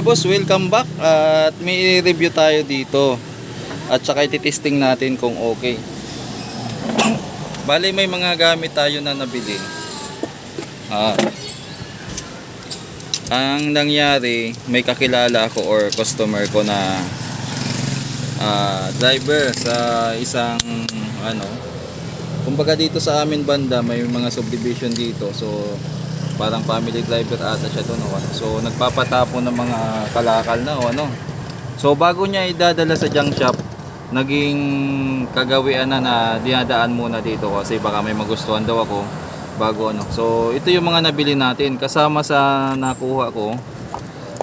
Boss, welcome back at may review tayo dito at saka ititesting natin kung okay. Bali may mga gamit tayo na nabili. Ah. Ang nangyari, may kakilala ako or customer ko na ah, driver sa isang ano kumbaga dito sa amin banda may mga subdivision dito so parang family driver ata siya doon o. So nagpapatapo ng mga kalakal na o ano. So bago niya idadala sa junk shop, naging kagawian na na dinadaan muna dito kasi baka may magustuhan daw ako bago ano. So ito yung mga nabili natin kasama sa nakuha ko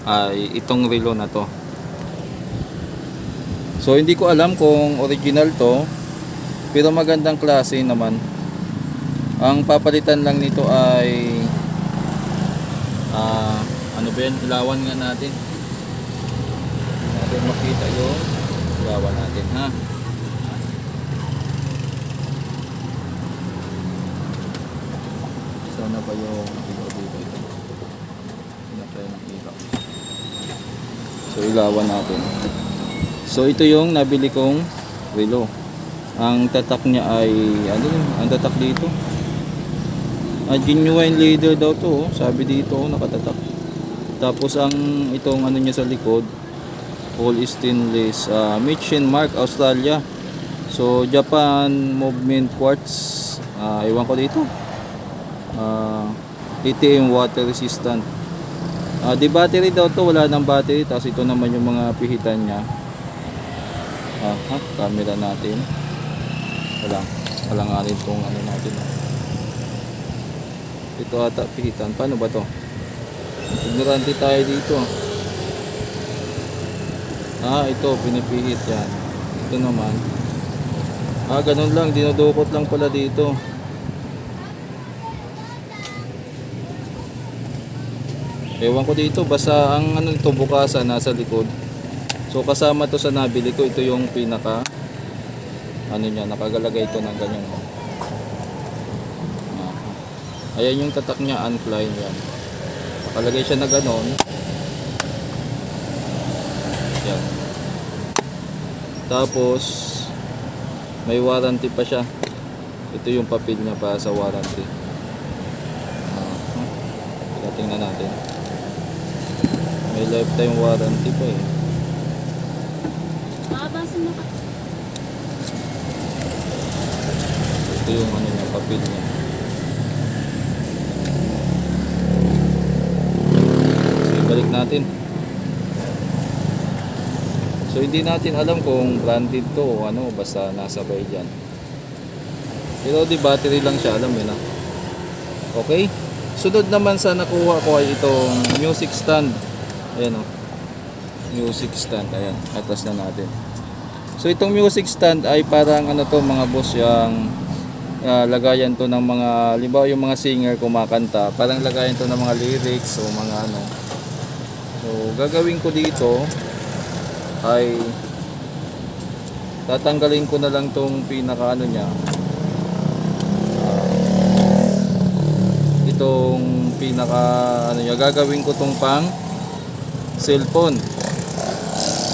ay itong relo na to. So hindi ko alam kung original to pero magandang klase naman. Ang papalitan lang nito ay ah ano ba yan? Ilawan nga natin. Natin makita yung ilawan natin ha. Sana ba yung ilaw dito ito? Tayo nakita. So ilawan natin. So ito yung nabili kong relo. Ang tatak niya ay ano yun? Ang tatak dito. Ah, genuine leather daw to, oh. sabi dito, oh, nakatatak. Tapos ang itong ano niya sa likod, all stainless, uh, Michelin Mark Australia. So Japan Movement Quartz, ah, ewan ko dito. Ah, ATM water resistant. Ah, di battery daw to, wala nang battery. Tapos ito naman yung mga pihitan niya. Ah, ha, camera natin. Wala. Wala nga rin tong ano natin. ah. Ito ata pihitan. Paano ba to? Ignorante tayo dito. Ah, ito pinipihit yan. Ito naman. Ah, ganun lang. Dinudukot lang pala dito. Ewan ko dito. Basta ang ano ito bukasan nasa likod. So kasama to sa nabili ko. Ito yung pinaka ano niya. Nakagalagay ito ng ganyan. Ah. Ayan yung tatak niya, uncline yan. Nakalagay siya na ganon. Yan. Tapos, may warranty pa siya. Ito yung papel niya para sa warranty. Uh, tingnan natin. May lifetime warranty pa eh. Makabasa mo ka. Ito yung ano niya, papel niya. Balik natin. So, hindi natin alam kung branded to o ano, basta nasabay dyan. Pero di battery lang siya, alam mo na. Okay? Sunod naman sa nakuha ko ay itong music stand. Ayan o. Music stand. Ayan. Atas na natin. So itong music stand ay parang ano to mga boss yung ah, lagayan to ng mga limbawa yung mga singer kumakanta parang lagayan to ng mga lyrics o mga ano so gagawin ko dito ay tatanggalin ko na lang tong pinaka ano niya itong pinaka ano niya. Gagawin ko tong pang cellphone.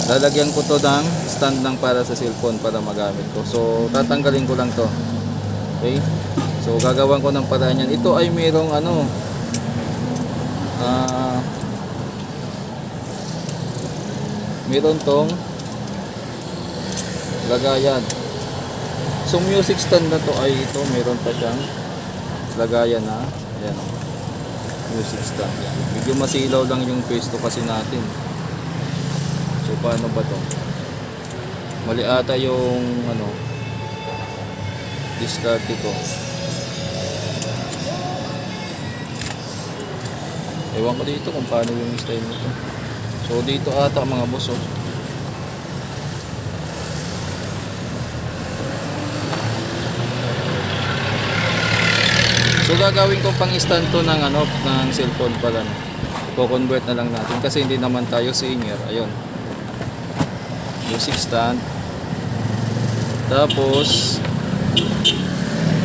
Lalagyan ko to ng stand lang para sa cellphone para magamit ko. So tatanggalin ko lang to. Okay? So gagawan ko ng paraan yan. Ito ay mayroong ano ah mayroon tong lagayan. So music stand na to ay ito mayroon pa siyang lagayan na. Ayan. Music stand. Yan medyo masilaw lang yung pwesto kasi natin. So paano ba to? Mali ata yung ano discard ko. Ewan ko dito kung paano yung style nito. So dito ata mga boss oh. So gagawin ko pang stand to ng ano ng cellphone pala no. Ko-convert na lang natin kasi hindi naman tayo senior. Ayun music stand tapos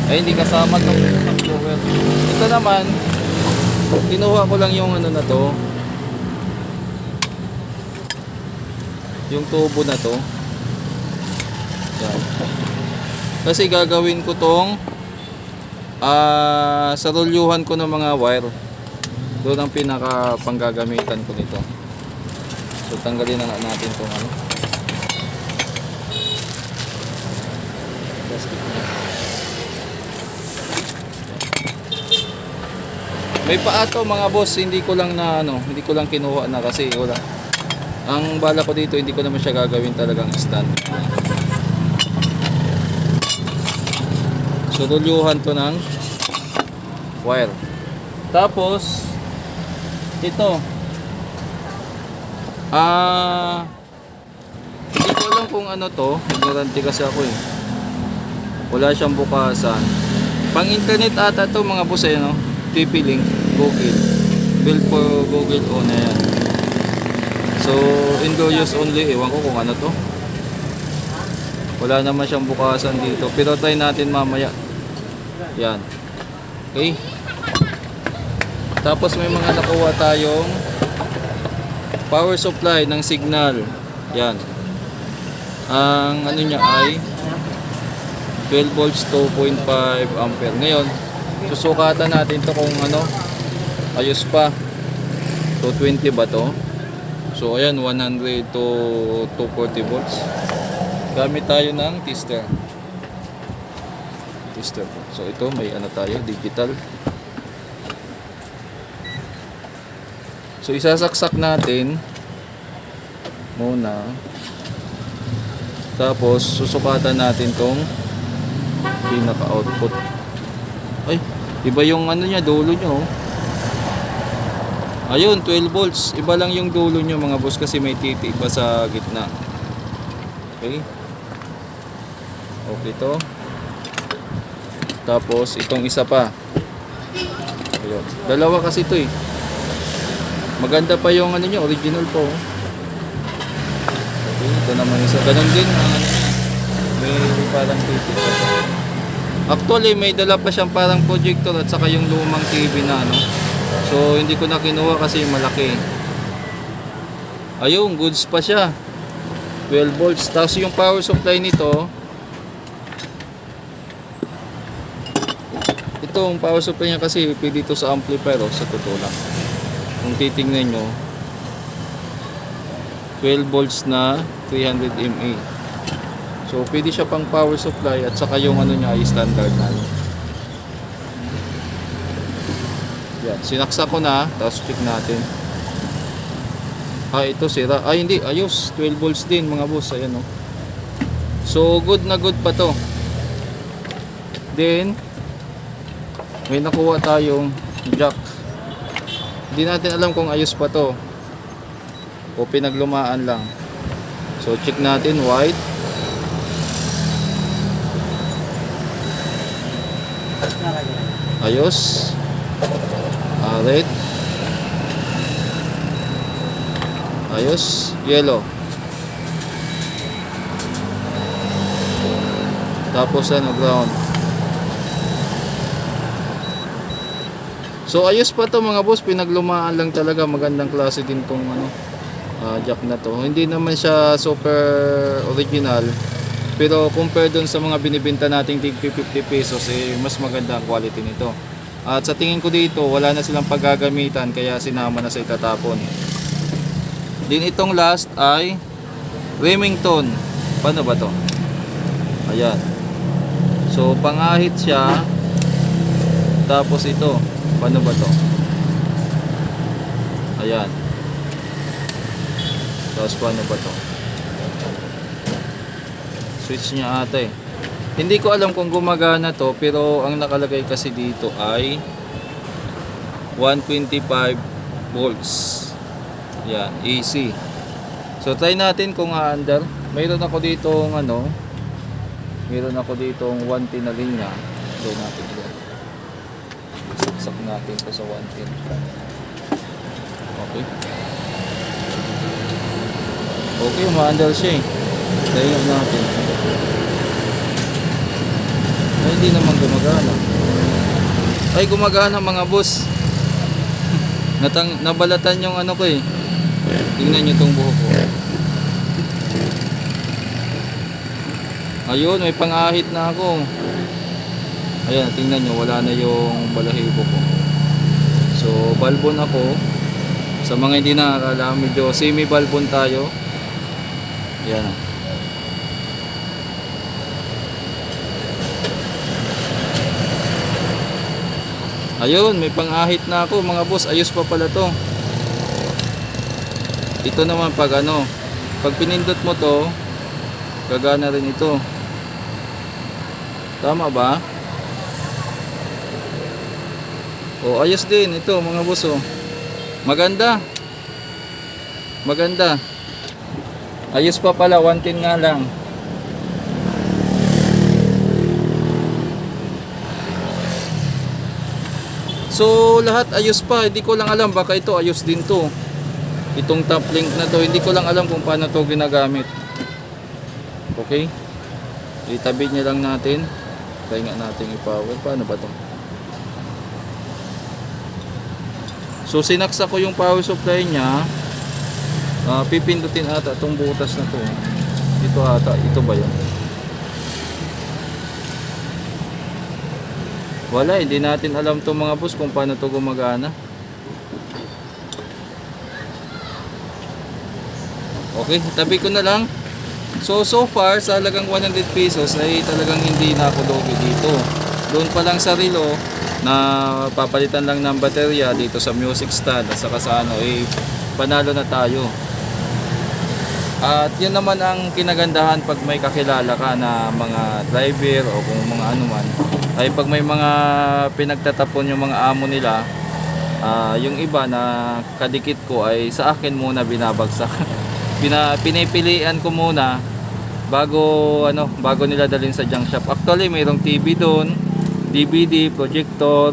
ay hindi kasama tong blower ito naman kinuha ko lang yung ano na to yung tubo na to. Yan. Kasi gagawin ko tong ah sa rulyuhan ko ng mga wire. Doon ang pinaka panggagamitan ko nito. So tanggalin na natin tong ano. May paa to mga boss, hindi ko lang na ano, hindi ko lang kinuha na kasi wala. Ang bala ko dito, hindi ko naman siya gagawin talagang stand. So to ng wire. Tapos ito. Ah hindi ko alam kung ano to. Ignorante kasi ako eh. Wala siyang bukasan. Pang internet ata to mga boss eh no. TP link, Google. Build for Google o na yan. So, indoor use only. Ewan ko kung ano to. Wala naman siyang bukasan dito. Pero try natin mamaya. Yan. Okay. Tapos may mga nakuha tayong power supply ng signal. Yan. Ang ano niya ay 12 volts 2.5 ampere. Ngayon, susukatan natin to kung ano ayos pa. 220 ba to? So ayan 100 to 240 volts. Gamit tayo ng tester. Tester po. So ito may ano tayo, digital. So isasaksak natin muna. Tapos susukatan natin tong pinaka-output. Ay, iba yung ano niya, dulo niya oh. Ayun, 12 volts. Iba lang yung dulo niya mga boss kasi may titi pa sa gitna. Okay. Okay to. Tapos itong isa pa. Ayun. Dalawa kasi ito eh. Maganda pa yung ano niya, original po. Okay, ito naman isa. Ganun din niya. May parang titi pa. Actually, may dala pa siyang parang projector at saka yung lumang TV na ano. So, hindi ko na kinuha kasi malaki. Ayun, goods pa siya. 12 volts. Tapos yung power supply nito, itong power supply niya kasi pwede ito sa amplifier oh, sa totoo lang. Kung titingnan nyo, 12 volts na 300 mA. So, pwede siya pang power supply at saka yung ano niya ay standard na. ano. Yan, sinaksak ko na, tapos check natin. Ah, ito sira. Ay, hindi, ayos. 12 volts din mga boss, ayan oh. So, good na good pa to. Then, may nakuha tayong jack. Hindi natin alam kung ayos pa to. O pinaglumaan lang. So, check natin, white. Ayos. Red. Ayos. Yellow. Tapos ano, brown. So ayos pa to mga boss, pinaglumaan lang talaga, magandang klase din tong ano, ah, jack na to. Hindi naman siya super original, pero compare dun sa mga binibenta nating tig 50 pesos, eh, mas maganda ang quality nito. At sa tingin ko dito, wala na silang paggagamitan, kaya sinama na sa itatapon. Din itong last ay Remington. Paano ba to? Ayan. So, pangahit siya. Tapos ito. Paano ba to? Ayan. Tapos paano ba to? Switch niya ata eh. Hindi ko alam kung gumagana to pero ang nakalagay kasi dito ay 125 volts. Yan, AC. So try natin kung under. Mayroon ako dito ng ano. Mayroon ako dito ng 110 na linya. Try natin ito. Saksak natin to sa 110. Okay. Okay, ma-under siya eh. Try natin hindi naman gumagana. Ay gumagana mga boss. Natang, nabalatan yung ano ko eh. Tingnan nyo tong buhok ko. Ayun may pangahit na ako. Ayan tingnan nyo wala na yung balahibo ko. So balbon ako. Sa mga hindi nakakala medyo semi balbon tayo. Ayan. Ayun, may pangahit na ako mga boss. Ayos pa pala to. Ito naman pag ano, pag pinindot mo to, gagana rin ito. Tama ba? O ayos din ito mga boss oh. Maganda. Maganda. Ayos pa pala, 110 nga lang. So lahat ayos pa, hindi ko lang alam baka ito ayos din to. Itong top link na to, hindi ko lang alam kung paano to ginagamit. Okay? Itabi niya lang natin. Try nga natin i-power. Paano ba to? So sinaksa ko yung power supply niya. Ah, pipindutin ata itong butas na to. Ito ata, ito ba yun? Wala, hindi natin alam to mga boss kung paano to gumagana. Okay, tabi ko na lang. So, so far, sa halagang 100 pesos ay talagang hindi na ako lugi dito. Doon pa lang sa relo na papalitan lang ng baterya dito sa music stand at saka sa ano, eh, panalo na tayo. At yun naman ang kinagandahan pag may kakilala ka na mga driver o kung mga ano man. Ay pag may mga pinagtatapon yung mga amo nila, ah, yung iba na kadikit ko ay sa akin muna binabagsak. Bina, pinipilian ko muna bago ano bago nila dalhin sa junk shop. Actually, mayroong TV doon, DVD, projector,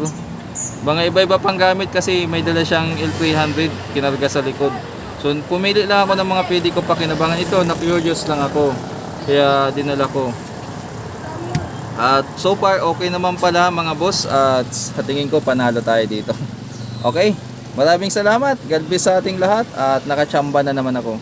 mga iba-iba pang gamit kasi may dala siyang L300 kinarga sa likod. So pumili lang ako ng mga pwede ko pakinabangan ito, na-curious lang ako. Kaya dinala ko. At so far okay naman pala mga boss at sa tingin ko panalo tayo dito. Okay? Maraming salamat. God bless sa ating lahat at nakachamba na naman ako.